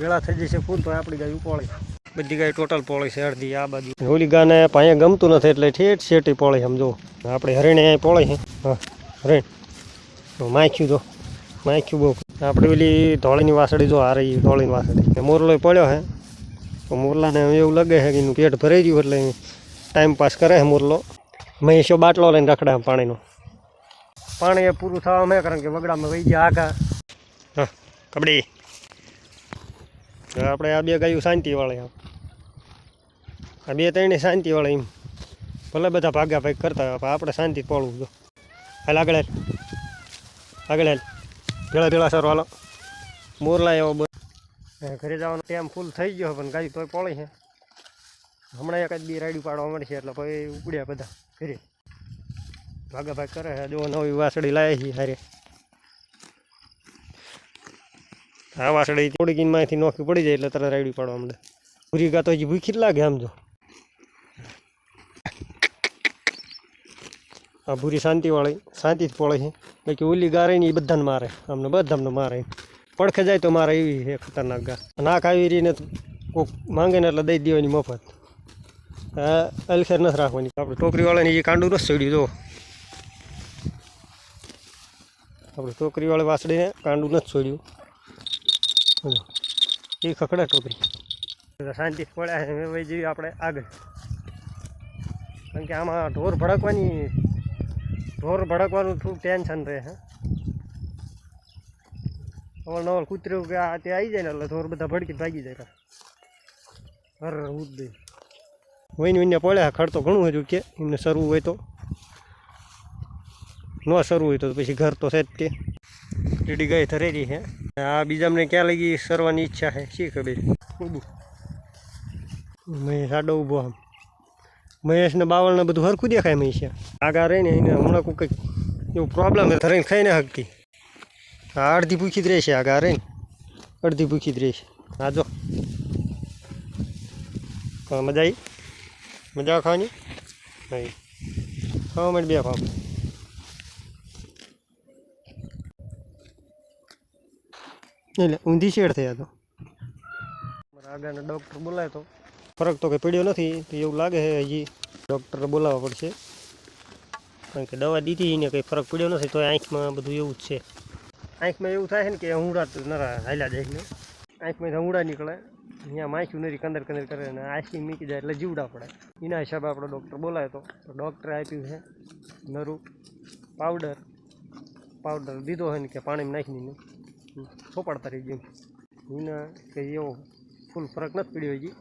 વેળા થઈ જશે ફૂલ તો આપણી ગાય પોળી બધી ગાય ટોટલ પોળી છે અડધી આ બાજુ. ઓલી ગાને પાયા ગમતું નથી એટલે ઠેઠ શેટી પોળી સમજો આપણે હરણે અહીંયા પોળી છે. હા હરીણ તો માખ્યું જો. માખ્યું બહુ. આપણે ઓલી ધોળીની વાસળી જો આ રહી ધોળીની વાસળી. મોરલો પડ્યો હે. તો મોરલાને એવું લાગે છે કે એનું પેટ ભરાઈ ગયું એટલે ટાઈમ પાસ કરે છે મોરલો. મહેશો બાટલો લઈને રખડે પાણીનો. પાણી એ પૂરું થવા મેં કારણ કે વગડામાં વહી ગયા આખા હા કબડ્ડી. હવે આપણે આ બે ગાયું શાંતિવાળી આ બે ત્રણે શાંતિવાળી એમ. ભલે બધા ભાગા ભાગ કરતા પણ આપણે શાંતિ પડવું જો. હાલ આગળ આગળ હાલ. ભેળા ભેળા સર હાલો. મોરલા એવો બસ ઘરે જવાનો ટાઈમ ફૂલ થઈ ગયો પણ ગાયું તોય પડી છે. હમણાં એક જ બી રાયડું પાડવા મળશે એટલે પછી ઉપડ્યા બધા ઘરે. ભાગા ભાગ કરે જો નવી વાસળી લાવે છે હારે. આ વાસળી થોડીકમાંથી નોખી પડી જાય એટલે તરત રાયડી પાડવા મળે ભૂરી ગા તો હજી ભૂખી જ લાગે આમ જો. આ ભૂરી શાંતિવાળી જ પડે છે. બાકી ઓલી ગારે ને એ બધાને મારે. અમને બધાને મારે. પડખે જાય તો મારે એવી છે ખતરનાક ગા નાક આવી રહીને કોક માંગે ને એટલે દઈ દેવાની મફત. હા, અલખેર નથી રાખવાની. આપણે ટોકરીવાળાને એ કાંડું નથી ચડ્યું જો. આપણે ટોકરીવાળી વાસળીને કાંડું નથી છોડ્યું. એ ખકડા ટોકરી શાંતિ પડ્યા છે હવે જઈએ આપણે આગળ. કારણ કે આમાં ઢોર ભડકવાની ઢોર ભડકવાનું થોડું ટેન્શન રહે છે અવલ નવલ કૂતરું કે આ તે આવી જાય ને એટલે ઢોર બધા ભડકી ભાગી જાય હર ઉદ દે વહીને વહીને પડ્યા ખડ તો ઘણું હજુ કે એમને સરવું હોય તો. ન સરવું હોય તો પછી ઘર તો છે જ તે રેડી ગઈ થરેલી છે. આ બીજા અમને ક્યાં લગી સરવાની ઈચ્છા છે. શી ખબર? મહેશ આડો ઊભો આમ. મહેશને બાવળને બધું હરખું દેખાય મહેશ આગા રહીને એને હમણાં કોઈ કંઈક એવું પ્રોબ્લેમ ધરાઈને ખાઈ ને હકતી આ અડધી ભૂખી જ રહેશે આગા રહીને અડધી ભૂખી જ રહેશે. હા જો. હા મજા આવી મજા ખાવાની? નહીં. ખાવા માટે બે ખાવા એટલે ઊંધી શેડ થયા તો. આગળના ડૉક્ટર બોલાય તો. ફરક તો કંઈ પડ્યો નથી તો એવું લાગે છે હજી. ડૉક્ટર બોલાવવા પડશે. કારણ કે દવા દીધી એને કંઈ ફરક પડ્યો નથી તો આંખમાં બધું એવું જ છે. આંખમાં એવું થાય છે ને કે હુંડા તો નરા હાલ્યા જાય ને આંખમાં હુંડા નીકળે. અહીંયા માખ્યું નથી કંદર કંદર કરે અને આઈસ્ક્રીમ મીકી જાય એટલે જીવડા પડે. એના હિસાબે આપણો ડૉક્ટર બોલાયો તો. તો ડૉક્ટરે આપ્યું છે નરું પાવડર પાવડર દીધો હોય ને કે પાણીમાં નાખીને સોપાડતા રહી ગયું? એના કંઈ એવો ફૂલ ફરક નથી પડ્યો હજી.